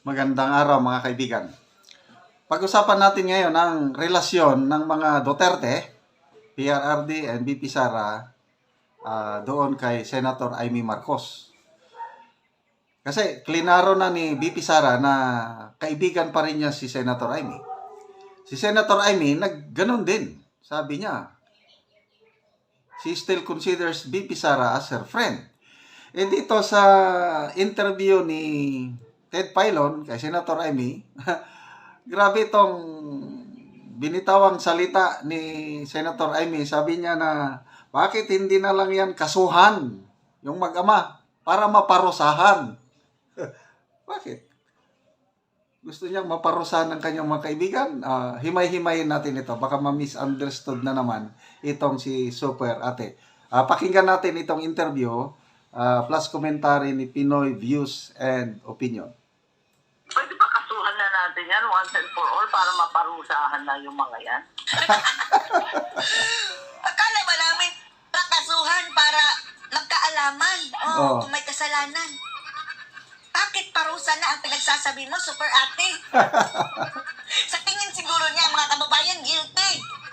Magandang araw mga kaibigan. Pag-usapan natin ngayon ang relasyon ng mga Duterte, PRRD and BP Sara ah, doon kay Senator Amy Marcos. Kasi klinaro na ni BP Sara na kaibigan pa rin niya si Senator Amy. Si Senator Amy nag ganun din. Sabi niya, she still considers BP Sara as her friend. Eh dito sa interview ni Ted Pilon kay Senator Amy, grabe itong binitawang salita ni Senator Amy. Sabi niya na, bakit hindi na lang yan kasuhan yung mag-ama para maparusahan? bakit? Gusto niyang maparusahan ng kanyang mga kaibigan? Ah, himay-himayin natin ito. Baka ma-misunderstood na naman itong si Super Ate. Ah, pakinggan natin itong interview ah, plus commentary ni Pinoy Views and Opinion. Pwede ba kasuhan na natin yan once and for all para maparusahan na yung mga yan? Akala ba namin kakasuhan para magkaalaman? Oh, Oo. kung may kasalanan. Bakit parusa na ang pinagsasabi mo, super ate? Sa tingin siguro niya, mga kababayan, guilty.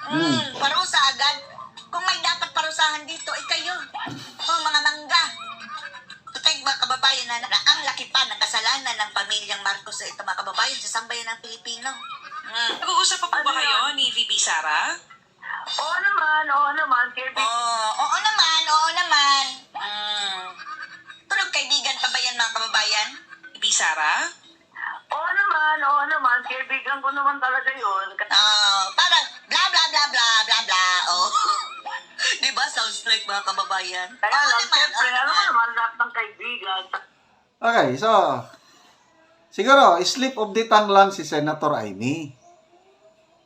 Mm, parusa agad. Kung may dapat parusahan dito, ay kayo. Na ang laki pa ng kasalanan ng pamilyang Marcos sa ito mga kababayan sa sambayan ng Pilipino. Mm. Nag-uusap pa po ba Ano kayo yun? ni VP Sara? Oo naman, oo naman. Kaya Oo, oo naman, oo naman. Mm. Tulog kaibigan pa ba yan mga kababayan? VP Sara? Oo naman, oo naman. Kaibigan ko naman talaga yun. Oh, parang bla bla bla bla bla bla. Oh. Di ba sounds like mga kababayan? Kaya Oo lang, naman, siyempre, oo alam mo naman. naman, lahat ng kaibigan. Okay, so siguro slip of the tongue lang si Senator Amy.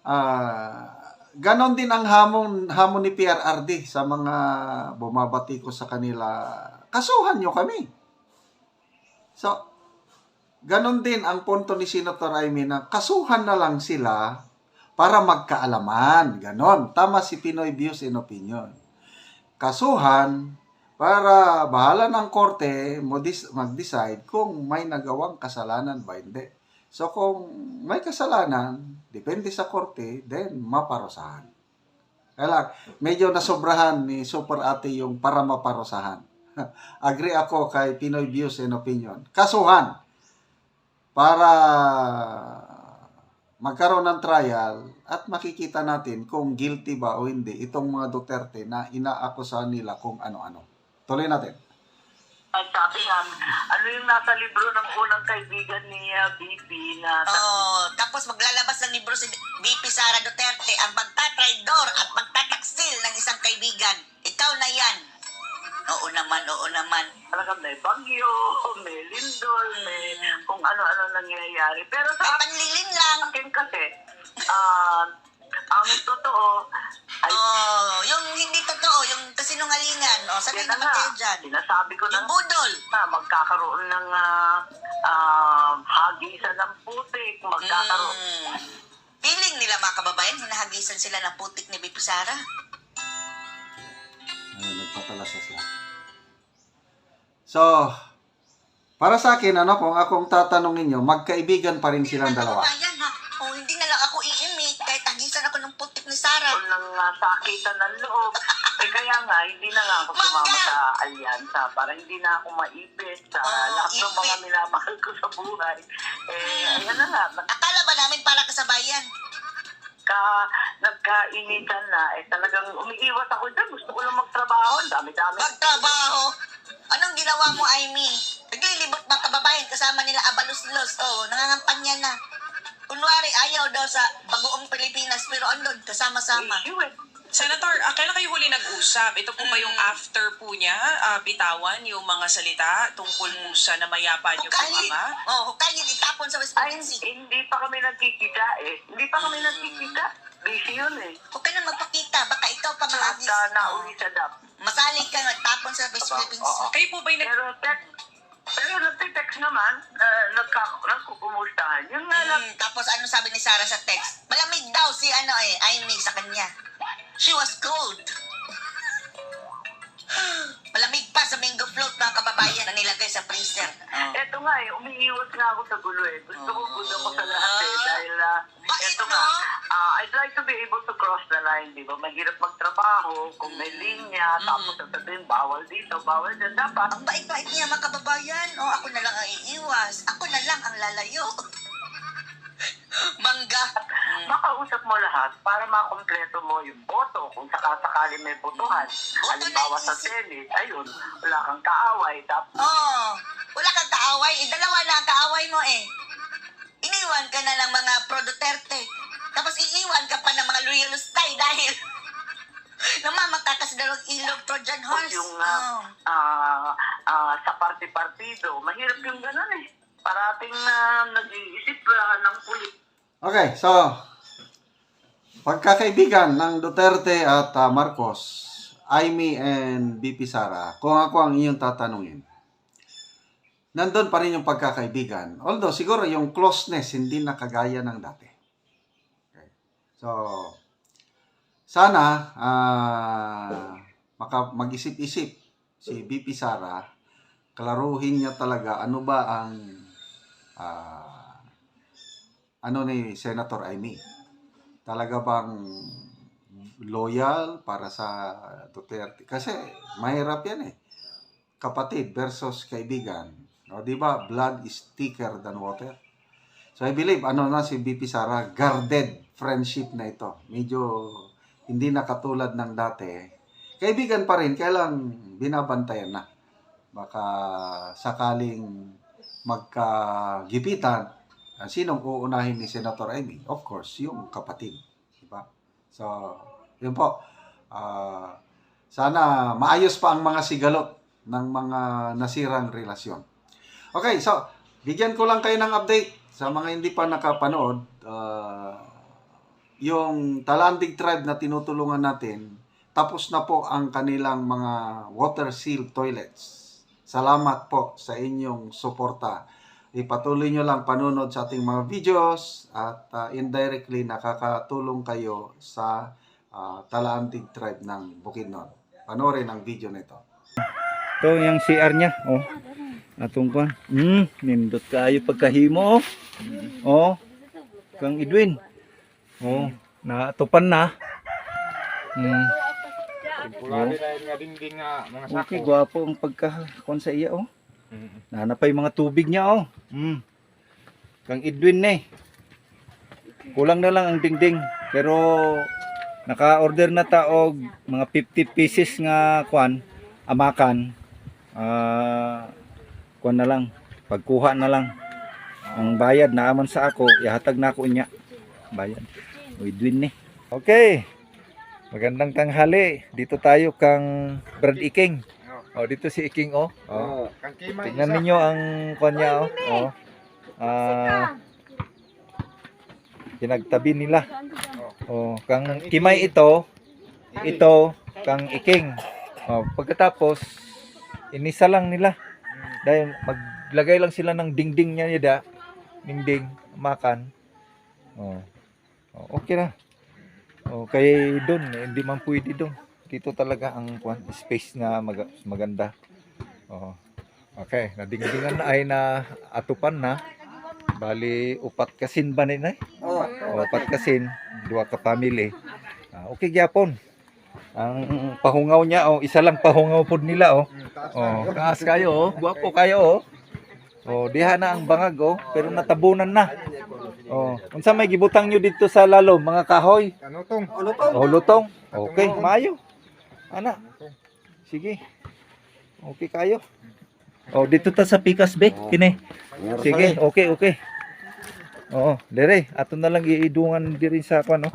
Ah, ganon din ang hamon hamon ni PRRD sa mga bumabati ko sa kanila. Kasuhan nyo kami. So, ganon din ang punto ni Senator Amy na kasuhan na lang sila para magkaalaman. Ganon. Tama si Pinoy Views and Opinion. Kasuhan para bahala ng korte mag-decide kung may nagawang kasalanan ba hindi. So kung may kasalanan, depende sa korte, then maparusahan. Kaya lang, medyo nasobrahan ni Super Ate yung para maparusahan. Agree ako kay Pinoy Views and Opinion. Kasuhan para magkaroon ng trial at makikita natin kung guilty ba o hindi itong mga Duterte na inaakusahan nila kung ano-ano. Tuloy natin. At sabi nga, ano yung nasa libro ng unang kaibigan ni uh, BP na Oh, tapos maglalabas ng libro si BP Sara Duterte ang magtatraidor at magtataksil ng isang kaibigan. Ikaw na yan. Oo naman, oo naman. talaga may bagyo, may lindol, may kung ano-ano nangyayari. Pero May sa panlilin lang. akin kasi, ah, ang totoo kasinungalingan. Oh, sanay Yan na naman nga. kayo dyan. Sinasabi ko na Yung budol. na magkakaroon ng ah, ah, hagisan ng putik, magkakaroon. Mm. Feeling nila mga kababayan, hinahagisan sila ng putik ni BP Sara. Ayun, nagpapalasa sila. So, para sa akin, ano, kung akong tatanungin nyo, magkaibigan pa rin silang Mga dalawa. kababayan ha, oh, hindi na lang ako iimik kahit hagisan ako ng putik ni Sara. ng uh, sakitan ng loob. eh kaya nga, hindi na nga ako sumama sa alyansa para hindi na ako maipit sa Oo, lahat ng mga minamahal ko sa buhay. Eh, ayan na nga, Akala ba namin para kasabayan? nagka, nagkainitan na, eh talagang umiiwas ako dyan. Gusto ko lang magtrabaho. Ang dami-dami. Magtrabaho. Anong ginawa mo, Amy? Naglilibot mga kababayan kasama nila Abalos-los. Oh, nangangampanya na. Kunwari, ayaw daw sa bagoong Pilipinas, pero andun, kasama-sama. Eh. Senator, ah, kailan kayo huli nag-usap? Ito po ba yung Mm. after po niya, ah, bitawan yung mga salita tungkol po sa namayapa niyo po, Hukayin. Ama? Oh, hukayin, itapon sa West Ay, Philippines. hindi pa kami nagkikita eh. Hindi pa kami nagkikita. Busy yun eh. Huwag ka na magpakita, baka ikaw pa At mahagis. uh, nauwi sa DAP. Masalig ka, nagtapon sa West Philippines. oo. Kayo po ba'y nag... Pero text, pero nagte-text naman, uh, nagka, nagkukumustahan. Yun nga lang, Mm, tapos ano sabi ni Sarah sa text? Malamig daw si ano eh, Amy sa kanya. She was cold. Malamig pa sa mango float mga kababayan na nilagay sa freezer. Oh. Eto nga eh, umiiwas nga ako sa gulo eh. Gusto ko gulo ko sa lahat eh. Dahil, ah, Bait, eto no? nga, ah, I'd like to be able to cross the line, di ba? Mahirap magtrabaho kung may linya, tapos sasabihin, bawal dito, bawal dyan. Dapat, Ang bait-bait niya mga kababayan. Oh, ako na lang ang iiwas. Ako na lang ang lalayo. Mangga. makausap mo lahat para makompleto mo yung boto kung sakasakali may botohan. Boto Halimbawa sa. Senate, ayun, wala kang kaaway. Tapos, Oh, wala kang kaaway. Eh, dalawa na ang kaaway mo eh. Iniwan ka na ng mga pro Duterte. Tapos iiwan ka pa ng mga loyalistay dahil namamatakas daw ang ilog Trojan horse. yung ah, Oh. ah, ah, sa party-partido, mahirap yung ganun eh. Parating na nag-iisip ah, ng pulit. Okay, so pagkakaibigan ng Duterte at ah, Marcos, Amy and BP Sara, kung ako ang iyong tatanungin, nandun pa rin yung pagkakaibigan. Although, siguro yung closeness hindi na kagaya ng dati. Okay. So, sana ah, maka, mag-isip-isip si BP Sara, klaruhin niya talaga ano ba ang ah, ano ni Senator Amy? Talaga bang loyal para sa Duterte? Kasi mahirap yan eh. Kapatid versus kaibigan. O, di ba? Blood is thicker than water. So I believe, ano na si BP Sara, guarded friendship na ito. Medyo hindi na katulad ng dati. Kaibigan pa rin, kaya binabantayan na. Baka sakaling magkagipitan, sinong uunahin ni Senator Amy? Of course, yung kapatid. Diba? So, yun po. Ah, sana maayos pa ang mga sigalot ng mga nasirang relasyon. Okay, so, bigyan ko lang kayo ng update sa mga hindi pa nakapanood. ah, yung Talandig tribe na tinutulungan natin, tapos na po ang kanilang mga water seal toilets. Salamat po sa inyong suporta ipatuloy nyo lang panunod sa ating mga videos at uh, indirectly nakakatulong kayo sa uh, Talaantig tribe ng Bukidnon. Panoorin ang video nito. Ito yung CR niya. Oh. Atong kwan. Hmm, nindot kayo pagkahimo. Oh. Oh. Kang Edwin. Oh, natupan na. Hmm. Pulali na yung nga dingding nga mga sako. Okay, gwapo ang pagkakon sa iya oh. Nanapay mga tubig niya oh. Hmm. Kang Edwin eh. Kulang na lang ang dingding pero naka-order na ta og mga 50 pieces nga kwan amakan. Ah, kwan na lang. Pagkuha na lang. Ang bayad naaman sa ako, ihatag na ako niya. Bayad. Edwin eh. Okay. Magandang tanghali. Dito tayo kang Brad Iking. Oh, dito si Iking oh. Oh. Oh, kang kimay Tingnan ninyo ang kwan niya oh. Oh. Ah. pinagtabi nila. Oh, kang Kimay ito, ito kang Iking. Oh, pagkatapos inisa lang nila. Dahil maglagay lang sila ng dingding niya yada. Dingding makan. Oh. oh okay na. Oh, kay doon hindi man pwede doon. Dito talaga ang kwan, space na mag- maganda. Oh. Okay, nadingdingan na ay na atupan na. Bali upat kasin ba ni nay? Oh, upat kasin, duha ka family. Ah, okay gyapon. Ang pahungaw niya oh, isa lang pahungaw pod nila oh. Oh, taas kayo oh, guwapo kayo oh. Oh, diha na ang bangag oh, pero natabunan na. Oh, unsa may gibutang nyo dito sa lalo, mga kahoy? Ano tong? Oh, lutong. Okay, maayo. Ana. Sige. Okay kayo. Oh, dito ta sa Pikas Bay, kini. Sige, okay, okay. Oo, dire, ato na lang iidungan diri sa kwan no.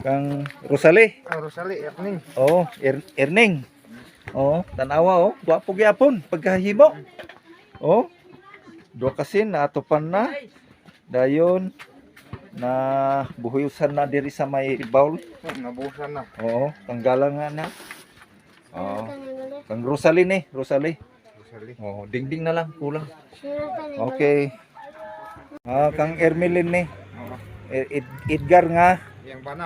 Kang Rosale. Ah, Rosali, yakning. Oo, er, Erning. Oo, tanawa oh, gwapo gyapon pagkahimo. Oh. Do kasin na atupan na. Dayon na buhuyusan na diri sa may bowl. Oh, nabusan na. Oo, tanggalan nga na. Oo. Kang Rosalie ni, Rosalie. Rosali. Oo, dingding na lang, kulang. Okay. Ah, kang Ermelin ni. E- Ed- Edgar nga, Yang bana.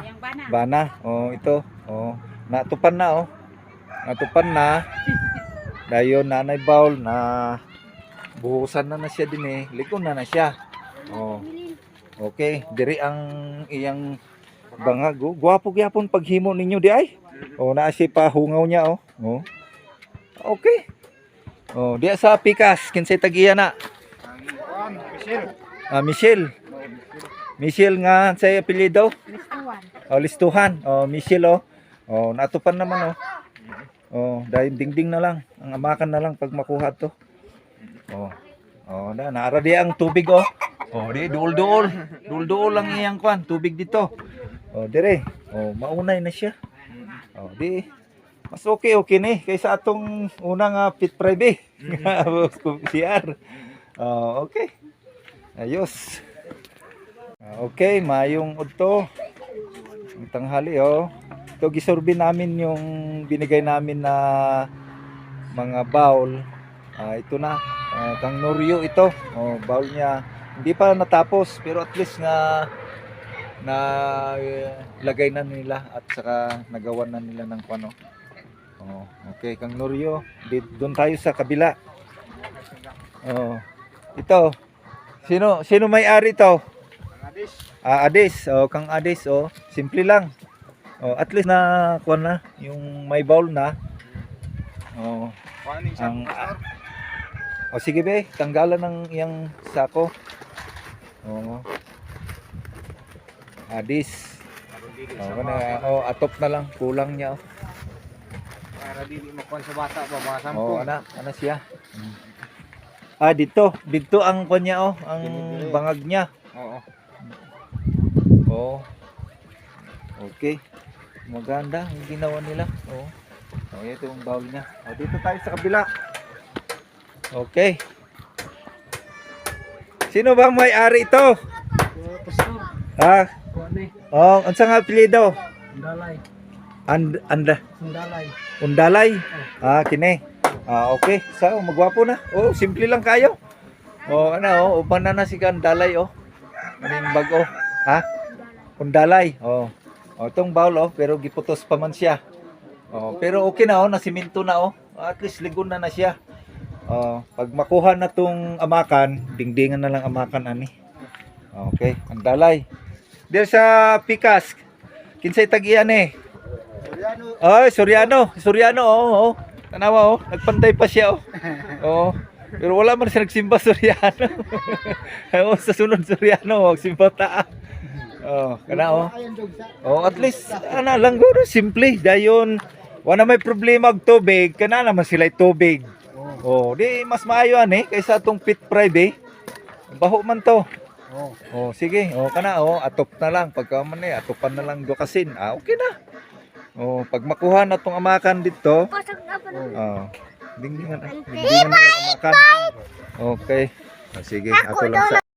bana. Oh, ito. Oh, natupan na oh. Natupan na. Dayon nanay bowl na buhusan na na siya din eh. Liko na na siya. Oh. Okay, diri ang iyang bangag. Oh. Gwapo gyapon paghimo ninyo di ay. Oh, naa si pa hungaw niya oh. Oh. Okay. Oh, diya sa pikas kinsay tagiya na. Ang kuan, Michelle. Ah, Michelle. Michelle nga sa apelyido? Oh, listuhan. Oh, Michelle oh. Oh, natupan naman oh. Oh, dahil dingding na lang. Ang amakan na lang pag makuha to. Oh. Oh, na naara di ang tubig oh. Oh, di duol-duol. Duol-duol lang iyang kwan, tubig dito. Oh, dire. Oh, maunay na siya. Oh, di mas okay okay ni kaysa atong unang uh, pit private. CR. Oh, okay. Ayos. Ah, Okay, mayong udto. Ang tanghali oh. Ito gisurvey namin yung binigay namin na mga bowl. Ah, ito na. Ah, kang Norio ito. Oh, bowl niya. Hindi pa natapos pero at least na na eh, lagay na nila at saka nagawa na nila ng ano. Oh, okay, kang Norio. Di- Doon tayo sa kabila. Oh. Ito. Sino sino may-ari? Ang adis. Ah, Adis, oh, kang Adis, oh, simple lang. Oh, at least na kuha na yung may bowl na. Oh, Kuan ni ang sa oh, sige be, tanggalan ng iyang sako. Oh. Adis. Oh, kana, oh, atop na lang, kulang niya. Oh, Para dili makuan sa bata ba mga sampo. oh ana, ana siya. Ah, dito, dito ang kuha niya, oh, ang bangag niya. Oo. Oo. Okay. Maganda ang ginawa nila. Oo. Oh, ito yung bowl niya. Oh, dito tayo sa kabila. Okay. Sino ba ang may-ari ito? Ha? Oh, unsa nga apelyido? Dalay. And anda Dalay. Undalay. Ah, kini. Ah, okay. So, magwapo na. Oh, simple lang kayo. Oh, ano, oh, upan na na si Kandalay, oh. Aning bag, oh. Ha? Undalay. Oh. Oh, itong bowl, oh, pero giputos pa man siya. Oh, pero okay na, oh, nasiminto na, oh. At least ligon na na siya. Oh, pag makuha na tong amakan, dingdingan na lang amakan ani. Okay, Andalay. There sa Pikas. Kinsay tagian eh. Ay, Soriano. Soriano, oo. Oh, oh. Tanawa, oh. Nagpantay pa siya, oh. Oo. Pero wala man siya nagsimba Soriano. Oo, sa sunod Soriano, oh. Simba ta. Oh, kana, oh. Oh, at least, ana lang guro, simple. Dayon, wala may problema og tubig, kana naman sila tubig. Oh, di mas maayo ani kaysa atong pit pride eh. Baho man to. Oh. Oh, sige. Oh, kana oh, atop na lang pagka man eh, atopan na lang dukasin. Ah, okay na. Oh, pag makuha na tong amakan dito. Oh. Dingdingan, dingdingan na amakan. Okay. Oh, sige, ako lang sa